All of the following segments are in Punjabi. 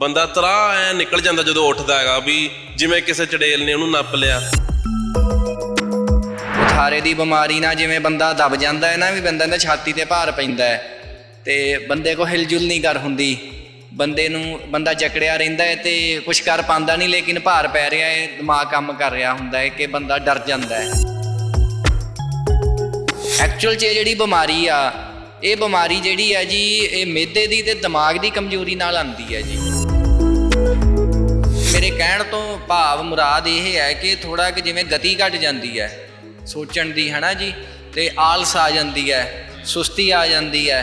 ਬੰਦਾ ਤਰਾ ਐ ਨਿਕਲ ਜਾਂਦਾ ਜਦੋਂ ਉੱਠਦਾ ਹੈਗਾ ਵੀ ਜਿਵੇਂ ਕਿਸੇ ਚੜੇਲ ਨੇ ਉਹਨੂੰ ਨੱਪ ਲਿਆ। ਬੁਖਾਰੇ ਦੀ ਬਿਮਾਰੀ ਨਾਲ ਜਿਵੇਂ ਬੰਦਾ ਦਬ ਜਾਂਦਾ ਹੈ ਨਾ ਵੀ ਬੰਦੇ ਦੇ ਛਾਤੀ ਤੇ ਭਾਰ ਪੈਂਦਾ ਹੈ ਤੇ ਬੰਦੇ ਕੋ ਹਿਲਜੁਲ ਨਹੀਂ ਕਰ ਹੁੰਦੀ। ਬੰਦੇ ਨੂੰ ਬੰਦਾ ਜਕੜਿਆ ਰਹਿੰਦਾ ਹੈ ਤੇ ਕੁਝ ਕਰ ਪਾਉਂਦਾ ਨਹੀਂ ਲੇਕਿਨ ਭਾਰ ਪੈ ਰਿਹਾ ਹੈ, ਦਿਮਾਗ ਕੰਮ ਕਰ ਰਿਹਾ ਹੁੰਦਾ ਹੈ ਕਿ ਬੰਦਾ ਡਰ ਜਾਂਦਾ ਹੈ। ਐਕਚੁਅਲ 'ਚ ਇਹ ਜਿਹੜੀ ਬਿਮਾਰੀ ਆ, ਇਹ ਬਿਮਾਰੀ ਜਿਹੜੀ ਹੈ ਜੀ, ਇਹ ਮਿਹਦੇ ਦੀ ਤੇ ਦਿਮਾਗ ਦੀ ਕਮਜ਼ੋਰੀ ਨਾਲ ਆਉਂਦੀ ਹੈ ਜੀ। ਮੇਰੇ ਕਹਿਣ ਤੋਂ ਭਾਵ ਮੁਰਾਦ ਇਹ ਹੈ ਕਿ ਥੋੜਾ ਕਿ ਜਿਵੇਂ ਗਤੀ ਘਟ ਜਾਂਦੀ ਹੈ। ਸੋਚਣ ਦੀ, ਹਨਾ ਜੀ? ਤੇ ਆਲਸ ਆ ਜਾਂਦੀ ਹੈ, ਸੁਸਤੀ ਆ ਜਾਂਦੀ ਹੈ।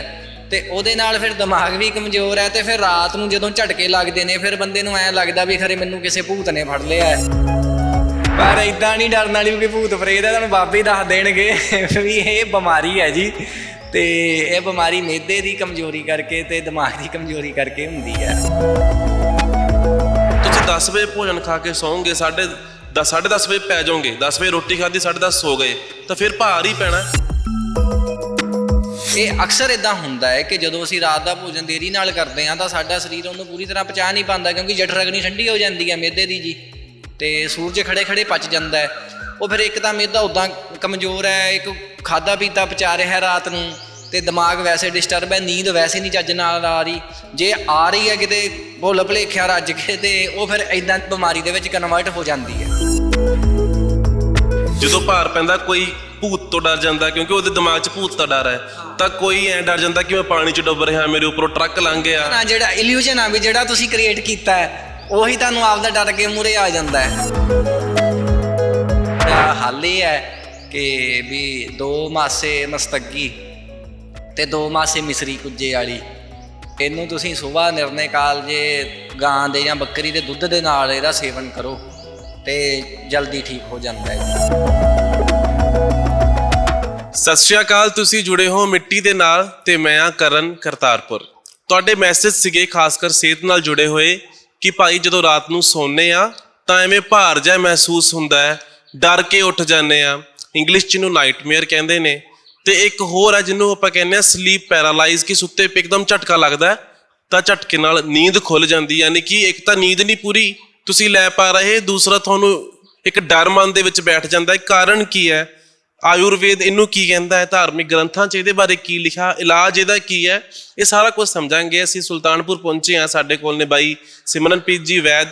ਤੇ ਉਹਦੇ ਨਾਲ ਫਿਰ ਦਿਮਾਗ ਵੀ ਕਮਜ਼ੋਰ ਹੈ ਤੇ ਫਿਰ ਰਾਤ ਨੂੰ ਜਦੋਂ ਝਟਕੇ ਲੱਗਦੇ ਨੇ, ਫਿਰ ਬੰਦੇ ਨੂੰ ਐਂ ਲੱਗਦਾ ਵੀ ਖਰੇ ਮੈਨੂੰ ਕਿਸੇ ਭੂਤ ਨੇ ਫੜ ਲਿਆ ਪਰ ਇਦਾਂ ਨਹੀਂ ਡਰਨ ਵਾਲੀ ਕੋਈ ਭੂਤ ਪ੍ਰੇਤ ਹੈ ਤੁਹਾਨੂੰ ਬਾਬੇ ਦੱਸ ਦੇਣਗੇ ਵੀ ਇਹ ਬਿਮਾਰੀ ਹੈ ਜੀ। ਤੇ ਇਹ ਬਿਮਾਰੀ ਮਿਹਦੇ ਦੀ ਕਮਜ਼ੋਰੀ ਕਰਕੇ ਤੇ ਦਿਮਾਗ ਦੀ ਕਮਜ਼ੋਰੀ ਕਰਕੇ ਹੁੰਦੀ ਹੈ। 10 ਵਜੇ ਭੋਜਨ ਖਾ ਕੇ ਸੌਂਗੇ, ਸਾਢੇ 10 10:30 ਵਜੇ ਪੈ ਜਾਓਗੇ। 10 ਵਜੇ ਰੋਟੀ ਖਾਧੀ 10:30 ਸੌ ਗਏ। ਤਾਂ ਫਿਰ ਭਾਰ ਹੀ ਪੈਣਾ। ਇਹ ਅਕਸਰ ਇਦਾਂ ਹੁੰਦਾ ਹੈ ਕਿ ਜਦੋਂ ਅਸੀਂ ਰਾਤ ਦਾ ਭੋਜਨ ਦੇਰੀ ਨਾਲ ਕਰਦੇ ਹਾਂ, ਤਾਂ ਸਾਡਾ ਸਰੀਰ ਉਹਨੂੰ ਪੂਰੀ ਤਰ੍ਹਾਂ ਪਚਾ ਨਹੀਂ ਪਾਉਂਦਾ, ਕਿਉਂਕਿ ਜਠਰ ਅਗਨੀ ਠੰਡੀ ਹੋ ਜਾਂਦੀ ਹੈ ਮਿਹਦੇ ਦੀ ਜੀ। ਤੇ ਸੂਰਜ ਖੜੇ ਖੜੇ ਪਚ ਜਾਂਦਾ ਹੈ। ਉਹ ਫਿਰ ਇੱਕ ਤਾਂ ਮਿਹਦਾ ਉਦਾਂ ਕਮਜ਼ੋਰ ਹੈ, ਇੱਕ ਖਾਦਾ ਪੀਤਾ ਪਚਾ ਰਿਹਾ ਰਾਤ ਨੂੰ। ਤੇ ਦਿਮਾਗ ਵੈਸੇ ਡਿਸਟਰਬ ਹੈ ਨੀਂਦ ਵੈਸੇ ਨਹੀਂ ਚੱਜ ਨਾਲ ਆ ਰਹੀ। ਜੇ ਆ ਰਹੀ ਹੈ ਕਿਤੇ ਭੁੱਲ ਭੁਲੇਖਿਆ ਰੱਜ ਕੇ ਤੇ ਉਹ ਫਿਰ ਇਦਾਂ ਬਿਮਾਰੀ ਦੇ ਵਿੱਚ ਕਨਵਰਟ ਹੋ ਜਾਂਦੀ ਹੈ। ਜਦੋਂ ਭਾਰ ਪੈਂਦਾ ਕੋਈ ਭੂਤ ਤੋਂ ਡਰ ਜਾਂਦਾ ਕਿਉਂਕਿ ਉਹਦੇ ਦਿਮਾਗ 'ਚ ਭੂਤ ਦਾ ਡਰ ਹੈ। ਤਾਂ ਕੋਈ ਐ ਡਰ ਜਾਂਦਾ ਕਿ ਮੈਂ ਪਾਣੀ 'ਚ ਡੁੱਬ ਰਿਹਾ ਮੇਰੇ ਉੱਪਰੋਂ ਟਰੱਕ ਲੰਘ ਗਿਆ। ਨਾ ਜਿਹੜਾ ਇਲੂਜਨ ਆ ਵੀ ਜਿਹੜਾ ਤੁਸੀਂ ਕ੍ਰੀਏਟ ਕੀਤਾ ਹੈ ਉਹੀ ਤੁਹਾਨੂੰ ਆਪਦਾ ਡਰ ਕੇ ਮੂਰੇ ਆ ਜਾਂਦਾ ਹੈ। ਹੱਲ ਇਹ ਹੈ ਕਿ ਵੀ ਦੋ ਮਾਸੇ ਮਸਤੱਗੀ ਤੇ ਦੋ ਮਾਸੇ ਮਿਸਰੀ ਕੁੱਜੇ ਵਾਲੀ। ਇਹਨੂੰ ਤੁਸੀਂ ਸਵੇਰ ਨਿਰਣੇ ਕਾਲ ਜੇ ਗਾਂ ਦੇ ਜਾਂ ਬੱਕਰੀ ਦੇ ਦੁੱਧ ਦੇ ਨਾਲ ਇਹਦਾ ਸੇਵਨ ਕਰੋ ਤੇ ਜਲਦੀ ਠੀਕ ਹੋ ਜਾਂਦਾ ਹੈ। ਸਤਿ ਸ਼੍ਰੀ ਅਕਾਲ, ਤੁਸੀਂ ਜੁੜੇ ਹੋ ਮਿੱਟੀ ਦੇ ਨਾਲ ਤੇ ਮੈਂ ਆ ਕਰਨ ਕਰਤਾਰਪੁਰ। ਤੁਹਾਡੇ ਮੈਸੇਜ ਸੀਗੇ, ਖਾਸ ਕਰ ਸਿਹਤ ਨਾਲ ਜੁੜੇ ਹੋਏ, ਕਿ ਭਾਈ ਜਦੋਂ ਰਾਤ ਨੂੰ ਸੌਂਦੇ ਆ ਤਾਂ ਐਵੇਂ ਭਾਰ ਜਿਹਾ ਮਹਿਸੂਸ ਹੁੰਦਾ ਹੈ, ਡਰ ਕੇ ਉੱਠ ਜਾਂਦੇ ਆ ਇੰਗਲਿਸ਼ ਚ ਨੂੰ ਨਾਈਟਮੇਅਰ ਕਹਿੰਦੇ ਨੇ। ਤੇ ਇੱਕ ਹੋਰ ਹੈ ਜਿਹਨੂੰ ਆਪਾਂ ਕਹਿੰਦੇ ਆ ਸਲੀਪ ਪੈਰਾਲਾਈਜ਼ ਕਿ ਸੁੱਤੇ ਪਏ ਇੱਕਦਮ ਝਟਕਾ ਲੱਗਦਾ ਤਾਂ ਝਟਕੇ ਨਾਲ ਨੀਂਦ ਖੁੱਲ ਜਾਂਦੀ ਯਾਨੀ ਕਿ ਇੱਕ ਤਾਂ ਨੀਂਦ ਨਹੀਂ ਪੂਰੀ, ਤੁਸੀਂ ਲੈ ਪਾ ਰਹੇ, ਦੂਸਰਾ ਤੁਹਾਨੂੰ ਇੱਕ ਡਰ ਮਨ ਦੇ ਵਿੱਚ ਬੈਠ ਜਾਂਦਾ ਹੈ। ਕਾਰਨ ਕੀ ਹੈ? ਆਯੁਰਵੇਦ ਇਹਨੂੰ ਕੀ ਕਹਿੰਦਾ ਹੈ? ਧਾਰਮਿਕ ਗ੍ਰੰਥਾਂ 'ਚ ਇਹਦੇ ਬਾਰੇ ਕੀ ਲਿਖਿਆ, ਇਲਾਜ ਇਹਦਾ ਕੀ ਹੈ? ਇਹ ਸਾਰਾ ਕੁਝ ਸਮਝਾਂਗੇ। ਅਸੀਂ ਸੁਲਤਾਨਪੁਰ ਪਹੁੰਚੇ ਹਾਂ, ਸਾਡੇ ਕੋਲ ਨੇ ਬਾਈ ਸਿਮਰਨਪ੍ਰੀਤ ਜੀ ਵੈਦ।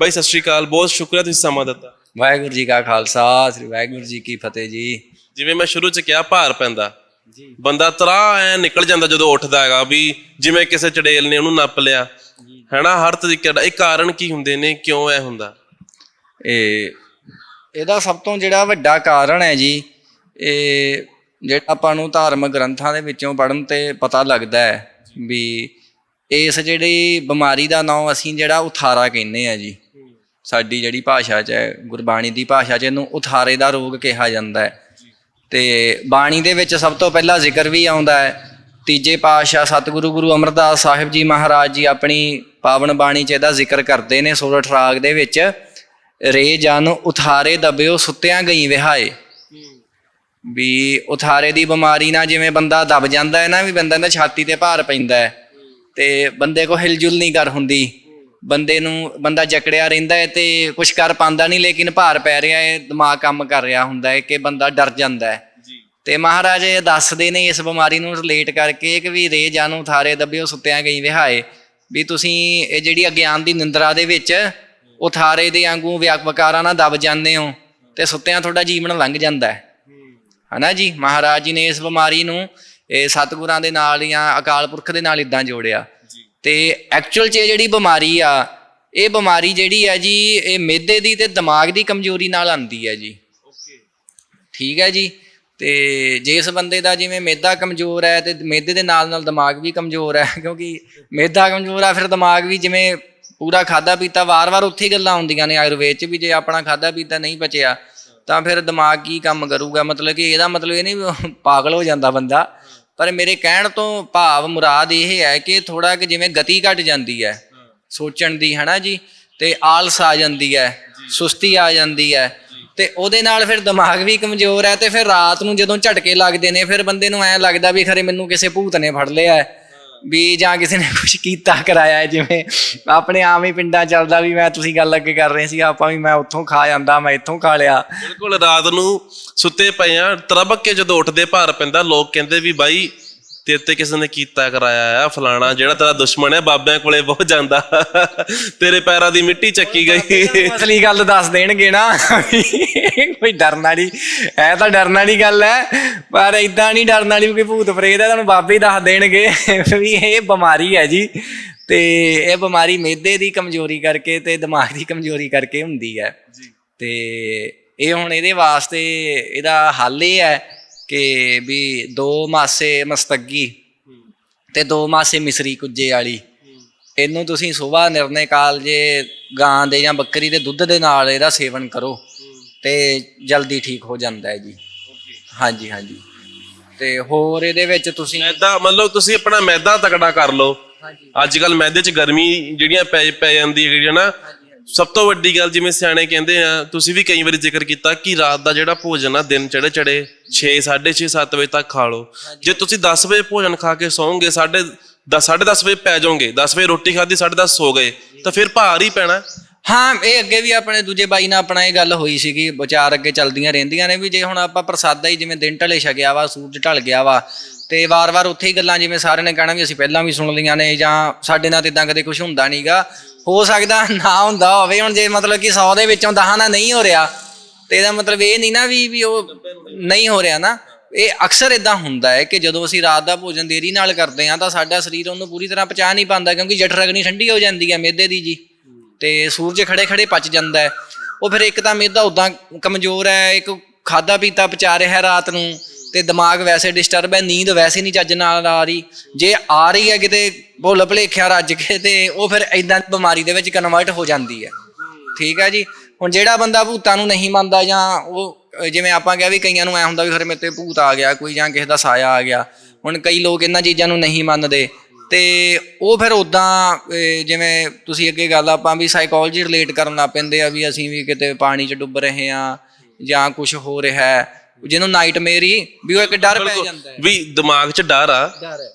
ਬਾਈ, ਸਤਿ ਸ਼੍ਰੀ ਅਕਾਲ, ਬਹੁਤ ਸ਼ੁਕਰੀਆ ਤੁਸੀਂ ਸਮਾਂ ਦਿੱਤਾ। ਵਾਹਿਗੁਰੂ ਜੀ ਕਾ ਖਾਲਸਾ, ਸ੍ਰੀ ਵਾਹਿਗੁਰੂ ਜੀ ਕੀ ਫਤਿਹ ਜੀ। ਜਿਵੇਂ ਮੈਂ ਸ਼ੁਰੂ 'ਚ ਕਿਹਾ ਭਾਰ ਪੈਂਦਾ। ਬੰਦਾ ਤਰਾ ਐ ਨਿਕਲ ਜਾਂਦਾ ਜਦੋਂ ਉੱਠਦਾ ਹੈਗਾ ਵੀ ਜਿਵੇਂ ਕਿਸੇ ਚੜੇਲ ਨੇ ਉਹਨੂੰ ਨੱਪ ਲਿਆ। ਹੈਨਾ ਹਰ ਤਰੀਕੇ ਦਾ ਇਹ ਕਾਰਨ ਕੀ ਹੁੰਦੇ ਨੇ? ਕਿਉਂ ਐ ਹੁੰਦਾ? ਇਹ ਇਹਦਾ ਸਭ ਤੋਂ ਜਿਹੜਾ ਵੱਡਾ ਕਾਰਨ ਹੈ ਜੀ ਇਹ ਜਿਹੜਾ ਆਪਾਂ ਨੂੰ ਧਾਰਮਿਕ ਗ੍ਰੰਥਾਂ ਦੇ ਵਿੱਚੋਂ ਪੜਨ ਤੇ ਪਤਾ ਲੱਗਦਾ ਹੈ ਵੀ ਇਸ ਜਿਹੜੀ ਬਿਮਾਰੀ ਦਾ ਨਾਮ ਅਸੀਂ ਜਿਹੜਾ ਉਥਾਰਾ ਕਹਿੰਦੇ ਆ ਜੀ। ਸਾਡੀ ਜਿਹੜੀ ਭਾਸ਼ਾ 'ਚ ਹੈ ਗੁਰਬਾਣੀ ਦੀ ਭਾਸ਼ਾ 'ਚ ਇਹਨੂੰ ਉਥਾਰੇ ਦਾ ਰੋਗ ਕਿਹਾ ਜਾਂਦਾ ਹੈ। ਤੇ ਬਾਣੀ ਦੇ ਵਿੱਚ ਸਭ ਤੋਂ ਪਹਿਲਾਂ ਜ਼ਿਕਰ ਵੀ ਆਉਂਦਾ ਹੈ। ਤੀਜੇ ਪਾਤਸ਼ਾਹ ਸਤਿਗੁਰੂ ਗੁਰੂ ਅਮਰਦਾਸ ਸਾਹਿਬ ਜੀ ਮਹਾਰਾਜ ਜੀ ਆਪਣੀ ਪਾਵਨ ਬਾਣੀ 'ਚ ਇਹਦਾ ਜ਼ਿਕਰ ਕਰਦੇ ਨੇ ਸੋਰਠ ਰਾਗ ਦੇ ਵਿੱਚ, ਰੇ ਜਨ ਉਥਾਰੇ ਦਬਿਓ ਸੁੱਤਿਆਂ ਗਈ ਵਿਹਾਏ। ਵੀ ਉਥਾਰੇ ਦੀ ਬਿਮਾਰੀ ਨਾਲ ਜਿਵੇਂ ਬੰਦਾ ਦਬ ਜਾਂਦਾ ਹੈ ਨਾ, ਵੀ ਬੰਦਾ ਦੇ ਛਾਤੀ ਤੇ ਭਾਰ ਪੈਂਦਾ ਹੈ। ਤੇ ਬੰਦੇ ਕੋ ਹਿਲਜੁਲ ਨਹੀਂ ਕਰ ਹੁੰਦੀ। ਬੰਦੇ ਨੂੰ ਬੰਦਾ ਜਕੜਿਆ ਰਹਿੰਦਾ ਹੈ ਤੇ ਕੁਝ ਕਰ ਪਾਉਂਦਾ ਨਹੀਂ ਲੇਕਿਨ ਭਾਰ ਪੈ ਰਿਹਾ ਹੈ ਦਿਮਾਗ ਕੰਮ ਕਰ ਰਿਹਾ ਹੁੰਦਾ ਹੈ ਕਿ ਬੰਦਾ ਡਰ ਜਾਂਦਾ ਹੈ। ਤੇ ਮਹਾਰਾਜ ਇਹ ਦੱਸਦੇ ਨੇ ਇਸ ਬਿਮਾਰੀ ਨੂੰ ਰਿਲੇਟ ਕਰਕੇ ਕਿ ਵੀ ਰੇ ਜਾਨੂੰ ਥਾਰੇ ਦੱਬਿਓ ਸੁੱਤਿਆਂ ਗਈ ਵਿਹਾਏ। ਵੀ ਤੁਸੀਂ ਇਹ ਜਿਹੜੀ ਅਗਿਆਨ ਦੀ ਨਿੰਦਰਾ ਦੇ ਵਿੱਚ ਉਥਾਰੇ ਦੇ ਵਾਂਗੂ ਵਿਆਕ ਵਕਾਰਾਂ ਨਾਲ ਦਬ ਜਾਂਦੇ ਹੋ ਤੇ ਸੁੱਤਿਆਂ ਤੁਹਾਡਾ ਜੀਵਨ ਲੰਘ ਜਾਂਦਾ ਹੈ। ਹਨਾ ਜੀ? ਮਹਾਰਾਜ ਜੀ ਨੇ ਇਸ ਬਿਮਾਰੀ ਨੂੰ ਇਹ ਸਤਿਗੁਰਾਂ ਦੇ ਨਾਲ ਜਾਂ ਅਕਾਲ ਪੁਰਖ ਦੇ ਨਾਲ ਇਦਾਂ ਜੋੜਿਆ। ਤੇ ਐਕਚੁਅਲ 'ਚ ਇਹ ਜਿਹੜੀ ਬਿਮਾਰੀ ਆ ਇਹ ਬਿਮਾਰੀ ਜਿਹੜੀ ਆ ਜੀ ਇਹ ਮਿਹਦੇ ਦੀ ਤੇ ਦਿਮਾਗ ਦੀ ਕਮਜ਼ੋਰੀ ਨਾਲ ਆਉਂਦੀ ਹੈ ਜੀ। ਠੀਕ ਹੈ ਜੀ? ਤੇ ਜੇ ਇਸ ਬੰਦੇ ਦਾ ਜਿਵੇਂ ਮਿਹਦਾ ਕਮਜ਼ੋਰ ਹੈ ਤੇ ਮਿਹਦੇ ਦੇ ਨਾਲ ਨਾਲ ਦਿਮਾਗ ਵੀ ਕਮਜ਼ੋਰ ਹੈ ਕਿਉਂਕਿ ਮਿਹਦਾ ਕਮਜ਼ੋਰ ਆ ਫਿਰ ਦਿਮਾਗ ਵੀ ਜਿਵੇਂ ਪੂਰਾ ਖਾਦਾ ਪੀਤਾ ਵਾਰ-ਵਾਰ ਉੱਥੇ ਹੀ ਗੱਲਾਂ ਆਉਂਦੀਆਂ ਨੇ ਆਯੁਰਵੇਦ 'ਚ ਵੀ ਜੇ ਆਪਣਾ ਖਾਦਾ ਪੀਤਾ ਨਹੀਂ ਬਚਿਆ ਤਾਂ ਫਿਰ ਦਿਮਾਗ ਕੀ ਕੰਮ ਕਰੂਗਾ? ਮਤਲਬ ਕਿ ਇਹਦਾ ਮਤਲਬ ਇਹ ਨਹੀਂ ਪਾਗਲ ਹੋ ਜਾਂਦਾ ਬੰਦਾ। ਪਰ ਮੇਰੇ ਕਹਿਣ ਤੋਂ ਭਾਵ ਮੁਰਾਦ ਇਹ ਹੈ ਕਿ ਥੋੜਾ ਕਿ ਜਿਵੇਂ ਗਤੀ ਘਟ ਜਾਂਦੀ ਹੈ। ਸੋਚਣ ਦੀ ਹਨਾ ਜੀ? ਤੇ ਆਲਸ ਆ ਜਾਂਦੀ ਹੈ ਸੁਸਤੀ ਆ ਜਾਂਦੀ ਹੈ। ਤੇ ਉਹਦੇ ਨਾਲ ਫਿਰ ਦਿਮਾਗ ਵੀ ਕਮਜ਼ੋਰ ਹੈ ਤੇ ਫਿਰ ਰਾਤ ਨੂੰ ਜਦੋਂ ਝਟਕੇ ਲੱਗਦੇ ਨੇ ਫਿਰ ਬੰਦੇ ਨੂੰ ਐਂ ਲੱਗਦਾ ਵੀ ਖਰੇ ਮੈਨੂੰ ਕਿਸੇ ਭੂਤ ਨੇ ਫੜ ਲਿਆ ਹੈ। ਵੀ ਜਾਂ ਕਿਸੇ ਨੇ ਕੁਝ ਕੀਤਾ ਕਰਾਇਆ ਜਿਵੇਂ ਆਪਣੇ ਆਮ ਹੀ ਪਿੰਡਾਂ ਚੱਲਦਾ ਵੀ ਮੈਂ ਤੁਸੀਂ ਗੱਲ ਅੱਗੇ ਕਰ ਰਹੇ ਸੀ, ਆਪਾਂ ਵੀ ਮੈਂ ਉੱਥੋਂ ਖਾ ਜਾਂਦਾ, ਮੈਂ ਇੱਥੋਂ ਖਾ ਲਿਆ। ਬਿਲਕੁਲ, ਰਾਤ ਨੂੰ ਸੁੱਤੇ ਪਏ ਆ ਤਰਬਕ ਕੇ ਜਦੋਂ ਉੱਠਦੇ ਭਾਰ ਪੈਂਦਾ, ਲੋਕ ਕਹਿੰਦੇ ਵੀ ਬਾਈ ਤੇਰੇ ਤੇ ਕਿਸੇ ਨੇ ਕੀਤਾ ਕਰਾਇਆ ਆ ਫਲਾਣਾ ਜਿਹੜਾ ਤੇਰਾ ਦੁਸ਼ਮਣ ਹੈ ਬਾਬਿਆਂ ਕੋਲੇ ਬਹੁਤ ਜਾਂਦਾ। ਤੇਰੇ ਪੈਰਾਂ ਦੀ ਮਿੱਟੀ ਚੱਕੀ ਗਈ। ਅਸਲੀ ਗੱਲ ਦੱਸ ਦੇਣਗੇ ਨਾ। ਕੋਈ ਡਰਨ ਵਾਲੀ ਐ ਤਾਂ ਡਰਨ ਵਾਲੀ ਗੱਲ ਹੈ ਪਰ ਇਦਾਂ ਨਹੀਂ ਡਰਨ ਵਾਲੀ ਕੋਈ ਭੂਤ ਪ੍ਰੇਤ ਹੈ ਤੁਹਾਨੂੰ ਬਾਬੇ ਹੀ ਦੱਸ ਦੇਣਗੇ ਵੀ ਇਹ ਬਿਮਾਰੀ ਹੈ ਜੀ। ਤੇ ਇਹ ਬਿਮਾਰੀ ਮਿਹਦੇ ਦੀ ਕਮਜ਼ੋਰੀ ਕਰਕੇ ਤੇ ਦਿਮਾਗ ਦੀ ਕਮਜ਼ੋਰੀ ਕਰਕੇ ਹੁੰਦੀ ਹੈ ਤੇ ਇਹ ਹੁਣ ਇਹਦੇ ਵਾਸਤੇ ਇਹਦਾ ਹੱਲ ਇਹ ਹੈ ਕਿ ਵੀ ਦੋ ਮਾਸੇ ਮਸਤੱਗੀ ਤੇ ਦੋ ਮਾਸੇ ਮਿਸਰੀ ਕੁੱਜੇ ਵਾਲੀ। ਇਹਨੂੰ ਤੁਸੀਂ ਸਵੇਰ ਨਿਰਣੇ ਕਾਲ ਜੇ ਗਾਂ ਦੇ ਜਾਂ ਬੱਕਰੀ ਦੇ ਦੁੱਧ ਦੇ ਨਾਲ ਇਹਦਾ ਸੇਵਨ ਕਰੋ ਤੇ ਜਲਦੀ ਠੀਕ ਹੋ ਜਾਂਦਾ ਹੈ ਜੀ। ਹਾਂਜੀ ਹਾਂਜੀ। ਤੇ ਹੋਰ ਇਹਦੇ ਵਿੱਚ ਤੁਸੀਂ ਮੈਦਾ ਮਤਲਬ ਤੁਸੀਂ ਆਪਣਾ ਮੈਦਾ ਤਕੜਾ ਕਰ ਲਓ। ਹਾਂਜੀ। ਅੱਜ ਕੱਲ ਮੈਦੇ 'ਚ ਗਰਮੀ ਜਿਹੜੀਆਂ ਪੈ ਪੈ ਜਾਂਦੀ ਹੈ ਜਿਹੜੀ ਨਾ ਸਭ ਤੋਂ ਵੱਡੀ ਗੱਲ ਜਿਵੇਂ ਸਿਆਣੇ ਕਹਿੰਦੇ ਆ ਤੁਸੀਂ ਵੀ ਕਈ ਵਾਰੀ ਜ਼ਿਕਰ ਕੀਤਾ ਕਿ ਰਾਤ ਦਾ ਜਿਹੜਾ ਭੋਜਨ ਆ ਦਿਨ ਚੜੇ ਚੜੇ 6 6:30 7 ਵਜੇ ਤੱਕ ਖਾ ਲਓ। ਜੇ ਤੁਸੀਂ 10 ਵਜੇ ਭੋਜਨ ਖਾ ਕੇ ਸੌਂਗੇ ਸਾਢੇ 10 10:30 ਵਜੇ ਪੈ ਜਾਓਗੇ 10 ਵਜੇ ਰੋਟੀ ਖਾਧੀ 10:30 ਸੋ ਗਏ ਤਾਂ ਫਿਰ ਭਾਰ ਹੀ ਪੈਣਾ। ਹਾਂ ਇਹ ਅੱਗੇ ਵੀ ਆਪਣੇ ਦੂਜੇ ਬਾਈ ਨਾਲ ਆਪਣਾ ਇਹ ਗੱਲ ਹੋਈ ਸੀਗੀ ਵਿਚਾਰ ਅੱਗੇ ਚੱਲਦੀਆਂ ਰਹਿੰਦੀਆਂ ਨੇ ਵੀ ਜੇ ਹੁਣ ਆਪਾਂ ਪ੍ਰਸਾਦਾ ਹੀ ਜਿਵੇਂ ਦਿਨ ਢਲੇ ਛਕਿਆ ਵਾ ਸੂਰਜ ਢਲ ਗਿਆ ਵਾ ਤੇ ਵਾਰ-ਵਾਰ ਉੱਥੇ ਹੀ ਗੱਲਾਂ ਜਿਵੇਂ ਸਾਰਿਆਂ ਨੇ ਕਹਿਣਾ ਵੀ ਅਸੀਂ ਪਹਿਲਾਂ ਵੀ ਸੁਣ ਲਈਆਂ ਨੇ ਜਾਂ ਸਾਡੇ ਨਾਲ ਇਦਾਂ ਕਦੇ ਕੁਝ ਹੁੰਦਾ ਨਹੀਂਗਾ। ਹੋ ਸਕਦਾ ਨਾ ਹੁੰਦਾ ਹੋਵੇ, ਹੁਣ ਜੇ ਮਤਲਬ ਕਿ 100 ਦੇ ਵਿੱਚੋਂ 10 ਨਾਲ ਨਹੀਂ ਹੋ ਰਿਹਾ, ਤੇ ਇਹਦਾ ਮਤਲਬ ਇਹ ਨਹੀਂ ਨਾ ਵੀ ਵੀ ਉਹ ਨਹੀਂ ਹੋ ਰਿਹਾ ਨਾ। ਇਹ ਅਕਸਰ ਇਦਾਂ ਹੁੰਦਾ ਹੈ ਕਿ ਜਦੋਂ ਅਸੀਂ ਰਾਤ ਦਾ ਭੋਜਨ ਦੇਰੀ ਨਾਲ ਕਰਦੇ ਹਾਂ, ਤਾਂ ਸਾਡਾ ਸਰੀਰ ਉਹਨੂੰ ਪੂਰੀ ਤਰ੍ਹਾਂ ਪਚਾ ਨਹੀਂ ਪਾਉਂਦਾ, ਕਿਉਂਕਿ ਜਠਰ ਅਗਨੀ ਠੰਡੀ ਹੋ ਜਾਂਦੀ ਹੈ ਮਿਹਦੇ ਦੀ ਜੀ। ਤੇ ਸੂਰਜ ਖੜੇ ਖੜੇ ਪਚ ਜਾਂਦਾ ਹੈ। ਉਹ ਫਿਰ ਇੱਕ ਤਾਂ ਮਿਹਦਾ ਉਦਾਂ ਕਮਜ਼ੋਰ ਹੈ, ਇੱਕ ਖਾਦਾ ਪੀਤਾ ਪਚਾ ਰਿਹਾ ਰਾਤ ਨੂੰ। ਤੇ ਦਿਮਾਗ ਵੈਸੇ ਡਿਸਟਰਬ ਹੈ, ਨੀਂਦ ਵੈਸੇ ਨਹੀਂ ਚੱਜ ਨਾਲ ਆ ਰਹੀ। ਜੇ ਆ ਰਹੀ ਹੈ ਕਿਤੇ ਭੁੱਲ ਭੁਲੇਖਿਆ ਰੱਜ ਕੇ, ਤੇ ਉਹ ਫਿਰ ਇਦਾਂ ਬਿਮਾਰੀ ਦੇ ਵਿੱਚ ਕਨਵਰਟ ਹੋ ਜਾਂਦੀ ਹੈ। ਠੀਕ ਹੈ ਜੀ? ਹੁਣ ਜਿਹੜਾ ਬੰਦਾ ਭੂਤਾਂ ਨੂੰ ਨਹੀਂ ਮੰਨਦਾ ਜਾਂ ਉਹ, ਜਿਵੇਂ ਆਪਾਂ ਕਿਹਾ ਵੀ ਕਈਆਂ ਨੂੰ ਐ ਹੁੰਦਾ ਵੀ ਖਰੇ ਮੇਰੇ ਤੇ ਭੂਤ ਆ ਗਿਆ, ਕੋਈ ਜਾਂ ਕਿਸੇ ਦਾ ਸਾਇਆ ਆ ਗਿਆ। ਹੁਣ ਕਈ ਲੋਕ ਇਹਨਾਂ ਚੀਜ਼ਾਂ ਨੂੰ ਨਹੀਂ ਮੰਨਦੇ। ਤੇ ਉਹ ਫਿਰ ਉਦਾਂ ਜਿਵੇਂ ਤੁਸੀਂ ਅੱਗੇ ਗੱਲ ਆਪਾਂ ਵੀ ਸਾਈਕੋਲੋਜੀ ਰਿਲੇਟ ਕਰਨ ਲੱਗ ਪੈਂਦੇ ਆ ਵੀ ਅਸੀਂ ਵੀ ਕਿਤੇ ਪਾਣੀ 'ਚ ਡੁੱਬ ਰਹੇ ਆ ਜਾਂ ਕੁਝ ਹੋ ਰਿਹਾ ਹੈ। ਜਿਹਨੂੰ ਨਾਈਟਮੇਅਰ ਹੀ ਵੀ ਉਹ ਇੱਕ ਡਰ ਪੈ ਜਾਂਦਾ ਹੈ। ਵੀ ਦਿਮਾਗ 'ਚ ਡਰ ਆ। ਡਰ ਹੈ।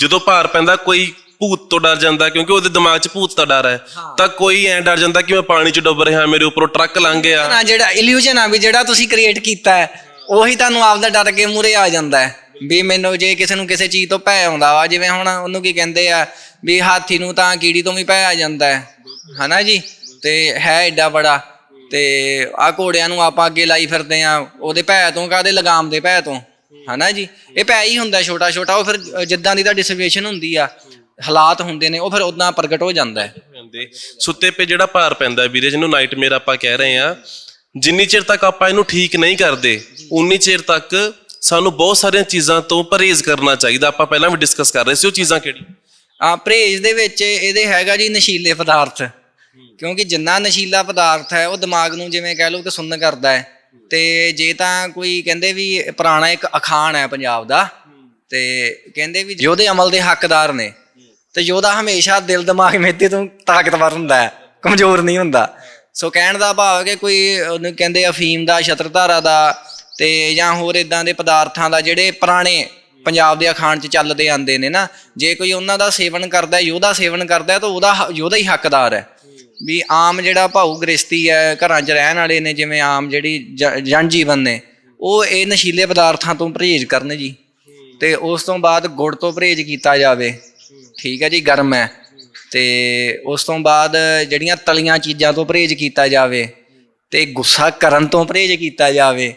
ਜਦੋਂ ਭਾਰ ਪੈਂਦਾ ਕੋਈ ਭੂਤ ਤੋਂ ਡਰ ਜਾਂਦਾ ਕਿਉਂਕਿ ਉਹਦੇ ਦਿਮਾਗ 'ਚ ਭੂਤ ਦਾ ਡਰ ਹੈ। ਤਾਂ ਕੋਈ ਐ ਡਰ ਜਾਂਦਾ ਕਿ ਮੈਂ ਪਾਣੀ 'ਚ ਡੁੱਬ ਰਿਹਾ ਮੇਰੇ ਉੱਪਰੋਂ ਟਰੱਕ ਲੰਘ ਗਿਆ। ਨਾ ਜਿਹੜਾ ਇਲੂਜਨ ਆ ਵੀ ਜਿਹੜਾ ਤੁਸੀਂ ਕ੍ਰੀਏਟ ਕੀਤਾ ਹੈ ਉਹੀ ਤੁਹਾਨੂੰ ਆਪਦਾ ਡਰ ਕੇ ਮੂਰੇ ਆ ਜਾਂਦਾ ਹੈ। ਵੀ ਮੈਨੂੰ ਜੇ ਕਿਸੇ ਨੂੰ ਕਿਸੇ ਚੀਜ਼ ਤੋਂ ਭੈ ਆਉਂਦਾ ਵਾ ਜਿਵੇਂ ਹੁਣ ਉਹਨੂੰ ਕੀ ਕਹਿੰਦੇ ਆ ਵੀ ਹਾਥੀ ਨੂੰ ਤਾਂ ਕੀੜੀ ਤੋਂ ਵੀ ਭੈ ਆ ਜਾਂਦਾ ਹੈ। ਹਨਾ ਜੀ? ਤੇ ਹੈ ਏਡਾ ਬੜਾ ਤੇ ਆ ਘੋੜਿਆਂ ਨੂੰ ਆਪਾਂ ਅੱਗੇ ਲਾਈ ਫਿਰਦੇ ਆ ਉਹਦੇ ਭੈ ਤੋਂ ਕਾਦੇ ਲਗਾਮ ਦੇ ਭੈ ਤੋਂ? ਹਨਾ ਜੀ? ਇਹ ਭੈ ਹੀ ਹੁੰਦਾ ਛੋਟਾ ਛੋਟਾ ਉਹ ਫਿਰ ਜਿੱਦਾਂ ਦੀ ਤੁਹਾਡੀ ਸਿਚੁਏਸ਼ਨ ਹੁੰਦੀ ਆ ਹਾਲਾਤ ਹੁੰਦੇ ਨੇ ਉਹ ਫਿਰ ਉਦਾਂ ਪ੍ਰਗਟ ਹੋ ਜਾਂਦਾ ਹੈ। ਸੁੱਤੇ ਪੇ ਜਿਹੜਾ ਭਾਰ ਪੈਂਦਾ ਵੀਰੇ ਜਿਹਨੂੰ ਨਾਈਟਮੇਅਰ ਆਪਾਂ ਕਹਿ ਰਹੇ ਆ ਜਿੰਨੀ ਚਿਰ ਤੱਕ ਆਪਾਂ ਇਹਨੂੰ ਠੀਕ ਨਹੀਂ ਕਰਦੇ ਉਨੀ ਚਿਰ ਤੱਕ ਸਾਨੂੰ ਬਹੁਤ ਸਾਰੀਆਂ ਚੀਜ਼ਾਂ ਤੋਂ ਪਰਹੇਜ਼ ਕਰਨਾ ਚਾਹੀਦਾ। ਆਪਾਂ ਪਹਿਲਾਂ ਵੀ ਡਿਸਕਸ ਕਰ ਰਹੇ ਸੀ ਉਹ ਚੀਜ਼ਾਂ ਕਿਹੜੀ ਆ ਪਰਹੇਜ਼ ਦੇ ਵਿੱਚ ਇਹਦੇ ਹੈਗਾ ਜੀ ਨਸ਼ੀਲੇ ਪਦਾਰਥ। ਕਿਉਂਕਿ ਜਿੰਨਾ ਨਸ਼ੀਲਾ ਪਦਾਰਥ ਹੈ ਉਹ ਦਿਮਾਗ ਨੂੰ ਜਿਵੇਂ ਕਹਿ ਲਓ ਕਿ ਸੁੰਨ ਕਰਦਾ ਹੈ। ਤੇ ਜੇ ਤਾਂ ਕੋਈ ਕਹਿੰਦੇ ਵੀ ਪੁਰਾਣਾ ਇੱਕ ਅਖਾਣ ਹੈ ਪੰਜਾਬ ਦਾ ਤੇ ਕਹਿੰਦੇ ਵੀ ਯੋਧੇ ਅਮਲ ਦੇ ਹੱਕਦਾਰ ਨੇ ਤੇ ਯੋਧਾ ਹਮੇਸ਼ਾ ਦਿਲ ਦਿਮਾਗ ਮੇਤੇ ਤੋਂ ਤਾਕਤਵਰ ਹੁੰਦਾ ਹੈ ਕਮਜ਼ੋਰ ਨਹੀਂ ਹੁੰਦਾ। ਸੋ ਕਹਿਣ ਦਾ ਭਾਵ ਹੈ ਕਿ ਕੋਈ ਉਹਨੂੰ ਕਹਿੰਦੇ ਅਫੀਮ ਦਾ ਛਤਰਧਾਰਾ ਦਾ ਤੇ ਜਾਂ ਹੋਰ ਇਦਾਂ ਦੇ ਪਦਾਰਥਾਂ ਦਾ ਜਿਹੜੇ ਪੁਰਾਣੇ ਪੰਜਾਬ ਦੇ ਅਖਾਣ ਚ ਚੱਲਦੇ ਆਂਦੇ ਨੇ ਨਾ ਜੇ ਕੋਈ ਉਹਨਾਂ ਦਾ ਸੇਵਨ ਕਰਦਾ ਹੈ, ਯੋਧਾ ਸੇਵਨ ਕਰਦਾ ਹੈ ਤਾਂ ਉਹਦਾ ਯੋਧਾ ਹੀ ਹੱਕਦਾਰ ਹੈ। ਵੀ ਆਮ ਜਿਹੜਾ ਭਾਊ ਗ੍ਰਸਤੀ ਹੈ, ਘਰਾਂ 'ਚ ਰਹਿਣ ਵਾਲੇ ਨੇ, ਜਿਵੇਂ ਆਮ ਜਿਹੜੀ ਜ- ਜਨ ਜੀਵਨ ਨੇ, ਉਹ ਇਹ ਨਸ਼ੀਲੇ ਪਦਾਰਥਾਂ ਤੋਂ ਪਰਹੇਜ਼ ਕਰਨ ਜੀ। ਤੇ ਉਸ ਤੋਂ ਬਾਅਦ ਗੁੜ ਤੋਂ ਪਰਹੇਜ਼ ਕੀਤਾ ਜਾਵੇ। ਠੀਕ ਹੈ ਜੀ, ਗਰਮ ਹੈ। ਤੇ ਉਸ ਤੋਂ ਬਾਅਦ ਜਿਹੜੀਆਂ ਤਲੀਆਂ ਚੀਜ਼ਾਂ ਤੋਂ ਪਰਹੇਜ਼ ਕੀਤਾ ਜਾਵੇ, ਤੇ ਗੁੱਸਾ ਕਰਨ ਤੋਂ ਪਰਹੇਜ਼ ਕੀਤਾ ਜਾਵੇ,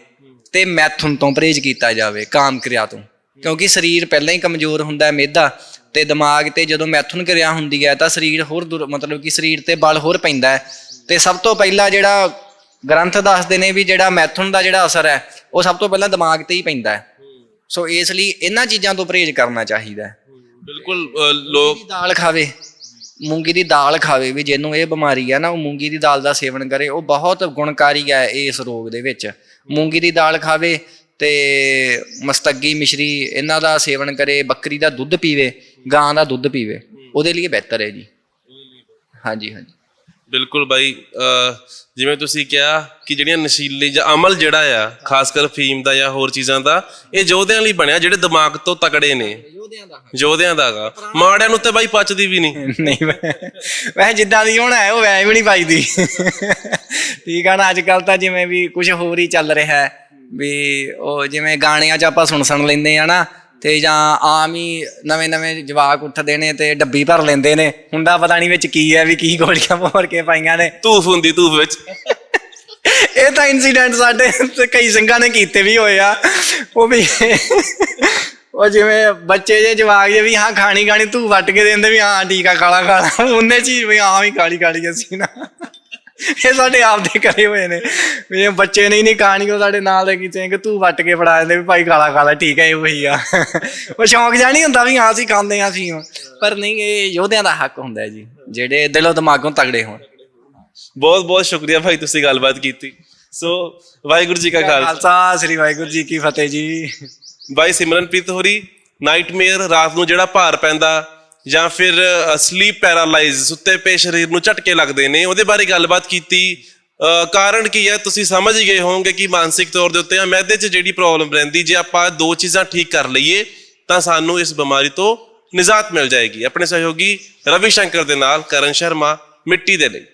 ਤੇ ਮੈਥੁਨ ਤੋਂ ਪਰਹੇਜ਼ ਕੀਤਾ ਜਾਵੇ, ਕਾਮ ਕਿਰਿਆ ਤੋਂ। ਕਿਉਂਕਿ ਸਰੀਰ ਪਹਿਲਾਂ ਹੀ ਕਮਜ਼ੋਰ ਹੁੰਦਾ ਹੈ ਮਿਹਦਾ ਤੇ ਦਿਮਾਗ ਤੇ ਜਦੋਂ ਮੈਥੁਨ ਕਿਰਿਆ ਹੁੰਦੀ ਹੈ ਤਾਂ ਸਰੀਰ ਹੋਰ ਮਤਲਬ ਕਿ ਸਰੀਰ ਤੇ ਬਲ ਹੋਰ ਪੈਂਦਾ ਹੈ। ਤੇ ਸਭ ਤੋਂ ਪਹਿਲਾਂ ਜਿਹੜਾ ਗ੍ਰੰਥ ਦੱਸਦੇ ਨੇ ਵੀ ਜਿਹੜਾ ਮੈਥੁਨ ਦਾ ਜਿਹੜਾ ਅਸਰ ਹੈ ਉਹ ਸਭ ਤੋਂ ਪਹਿਲਾਂ ਦਿਮਾਗ ਤੇ ਹੀ ਪੈਂਦਾ ਹੈ। ਸੋ ਇਸ ਲਈ ਇਹਨਾਂ ਚੀਜ਼ਾਂ ਤੋਂ ਪਰਹੇਜ਼ ਕਰਨਾ ਚਾਹੀਦਾ ਹੈ। ਬਿਲਕੁਲ ਲੋਕ ਦਾਲ ਖਾਵੇ। ਮੂੰਗੀ ਦੀ ਦਾਲ ਖਾਵੇ ਵੀ ਜਿਹਨੂੰ ਇਹ ਬਿਮਾਰੀ ਹੈ ਨਾ ਉਹ ਮੂੰਗੀ ਦੀ ਦਾਲ ਦਾ ਸੇਵਨ ਕਰੇ। ਉਹ ਬਹੁਤ ਗੁਣਕਾਰੀ ਹੈ ਇਸ ਰੋਗ ਦੇ ਵਿੱਚ। ਮੂੰਗੀ ਦੀ ਦਾਲ ਖਾਵੇ ਤੇ ਮਸਤੱਗੀ ਮਿਸ਼ਰੀ ਇਹਨਾਂ ਦਾ ਸੇਵਨ ਕਰੇ ਬੱਕਰੀ ਦਾ ਦੁੱਧ ਪੀਵੇ। ਗਾਂ ਦਾ ਦੁੱਧ ਪੀਵੇ ਉਹਦੇ ਲਈ ਬਿਹਤਰ ਹੈ ਜੀ। ਹਾਂਜੀ ਹਾਂਜੀ। ਬਿਲਕੁਲ ਬਾਈ ਜਿਵੇਂ ਤੁਸੀਂ ਕਿਹਾ ਕਿ ਜਿਹੜੀਆਂ ਨਸ਼ੀਲੀ ਜਾਂ ਅਮਲ ਜਿਹੜਾ ਆ ਖਾਸ ਕਰ ਫੀਮ ਦਾ ਜਾਂ ਹੋਰ ਚੀਜ਼ਾਂ ਦਾ ਇਹ ਯੋਧਿਆਂ ਲਈ ਬਣਿਆ ਜਿਹੜੇ ਦਿਮਾਗ ਤੋਂ ਤਕੜੇ ਨੇ। ਯੋਧਿਆਂ ਦਾ ਯੋਧਿਆਂ ਦਾਗਾ ਮਾੜਿਆਂ ਨੂੰ ਤੇ ਬਾਈ ਪਚਦੀ ਵੀ ਨਹੀਂ। ਨਹੀਂ ਵੈਸੇ ਜਿੱਦਾਂ ਦੀ ਹੁਣ ਹੈ ਉਹ ਵੈ ਵੀ ਨਹੀਂ ਪਾਈਦੀ ਠੀਕ ਆ ਨਾ ਅੱਜ ਕੱਲ ਤਾਂ ਜਿਵੇਂ ਵੀ ਕੁਝ ਹੋਰ ਹੀ ਚੱਲ ਰਿਹਾ ਹੈ ਵੀ ਉਹ ਜਿਵੇਂ ਗਾਣਿਆਂ 'ਚ ਆਪਾਂ ਸੁਣ ਸੁਣ ਲੈਂਦੇ ਆ ਨਾ ਤੇ ਜਾਂ ਆਮ ਹੀ ਨਵੇਂ ਨਵੇਂ ਜਵਾਕ ਉੱਠਦੇ ਨੇ ਤੇ ਡੱਬੀ ਭਰ ਲੈਂਦੇ ਨੇ। ਹੁੰਦਾ ਪਤਾ ਨਹੀਂ ਵਿੱਚ ਕੀ ਹੈ ਵੀ ਕੀ ਗੋਲੀਆਂ ਭੋਰ ਕੇ ਪਾਈਆਂ ਨੇ। ਧੂਫ ਹੁੰਦੀ ਧੂਫ ਵਿੱਚ। ਇਹ ਤਾਂ ਇਨਸੀਡੈਂਟ ਸਾਡੇ ਤੇ ਕਈ ਸਿੰਘਾਂ ਨੇ ਕੀਤੇ ਵੀ ਹੋਏ ਆ। ਉਹ ਵੀ ਉਹ ਜਿਵੇਂ ਬੱਚੇ ਜੇ ਜਵਾਕ ਜੇ ਵੀ ਹਾਂ ਖਾਣੀ ਖਾਣੀ ਤੂੰ ਵੱਟ ਕੇ ਦਿੰਦੇ ਵੀ ਹਾਂ ਠੀਕ ਆ ਕਾਲਾ ਕਾਲਾ। ਉਹਨੇ ਚੀਜ਼ ਵੀ ਹਾਂ ਵੀ ਕਾਲੀ ਕਾਲੀ ਅਸੀਂ ਨਾ। ਇਹ ਸਾਡੇ ਆਪ ਦੇ ਕਰੇ ਹੋਏ ਨੇ। ਇਹ ਬੱਚੇ ਨੇ ਹੀ ਨਹੀਂ ਖਾਣੀ ਉਹ ਸਾਡੇ ਨਾਲ ਦੇ ਕੀਤੇ ਕਿ ਤੂੰ ਵੱਟ ਕੇ ਫੜਾ ਦਿੰਦੇ ਵੀ ਭਾਈ ਕਾਲਾ ਕਾਲਾ ਠੀਕ ਹੈ ਇਹ ਵਹੀ ਆ। ਉਹ ਸ਼ੌਂਕ ਜਾਣੀ ਹੁੰਦਾ ਵੀ ਹਾਂ ਅਸੀਂ ਖਾਂਦੇ ਹਾਂ ਅਸੀਂ ਪਰ ਨਹੀਂ ਇਹ ਯੋਧਿਆਂ ਦਾ ਹੱਕ ਹੁੰਦਾ ਜੀ ਜਿਹੜੇ ਦਿਲੋਂ ਦਿਮਾਗੋਂ ਤਗੜੇ ਹੋਣ। ਬਹੁਤ ਬਹੁਤ ਸ਼ੁਕਰੀਆ ਭਾਈ ਤੁਸੀਂ ਗੱਲਬਾਤ ਕੀਤੀ। ਸੋ ਵਾਹਿਗੁਰੂ ਜੀ ਕਾ ਖਾਲਸਾ। ਖਾਲਸਾ ਸ੍ਰੀ ਵਾਹਿਗੁਰੂ ਜੀ ਕੀ ਫਤਿਹ ਜੀ। ਬਾਈ ਸਿਮਰਨਪ੍ਰੀਤ ਹੋਰੀ ਨਾਈਟਮੇਅਰ ਰਾਤ ਨੂੰ ਜਿਹੜਾ ਭਾਰ ਪੈਂਦਾ ਜਾਂ ਫਿਰ ਸਲੀਪ ਪੈਰਾਲਾਈਜ਼ ਸੁੱਤੇ ਪਏ ਸਰੀਰ ਨੂੰ ਝਟਕੇ ਲੱਗਦੇ ਨੇ, ਉਹਦੇ ਬਾਰੇ ਗੱਲਬਾਤ ਕੀਤੀ। ਕਾਰਨ ਕੀ ਹੈ? ਤੁਸੀਂ ਸਮਝ ਗਏ ਹੋਵੋਗੇ ਕਿ ਮਾਨਸਿਕ ਤੌਰ ਦੇ ਉੱਤੇ ਆ ਮੈਦੇ 'ਚ ਜਿਹੜੀ ਪ੍ਰੋਬਲਮ ਰਹਿੰਦੀ, ਜੇ ਆਪਾਂ ਦੋ ਚੀਜ਼ਾਂ ਠੀਕ ਕਰ ਲਈਏ, ਤਾਂ ਸਾਨੂੰ ਇਸ ਬਿਮਾਰੀ ਤੋਂ ਨਿਜਾਤ ਮਿਲ ਜਾਏਗੀ। ਆਪਣੇ ਸਹਿਯੋਗੀ ਰਵੀ ਸ਼ੰਕਰ ਦੇ ਨਾਲ ਕਰਨ ਸ਼ਰਮਾ, ਮਿੱਟੀ ਦੇ ਲਈ।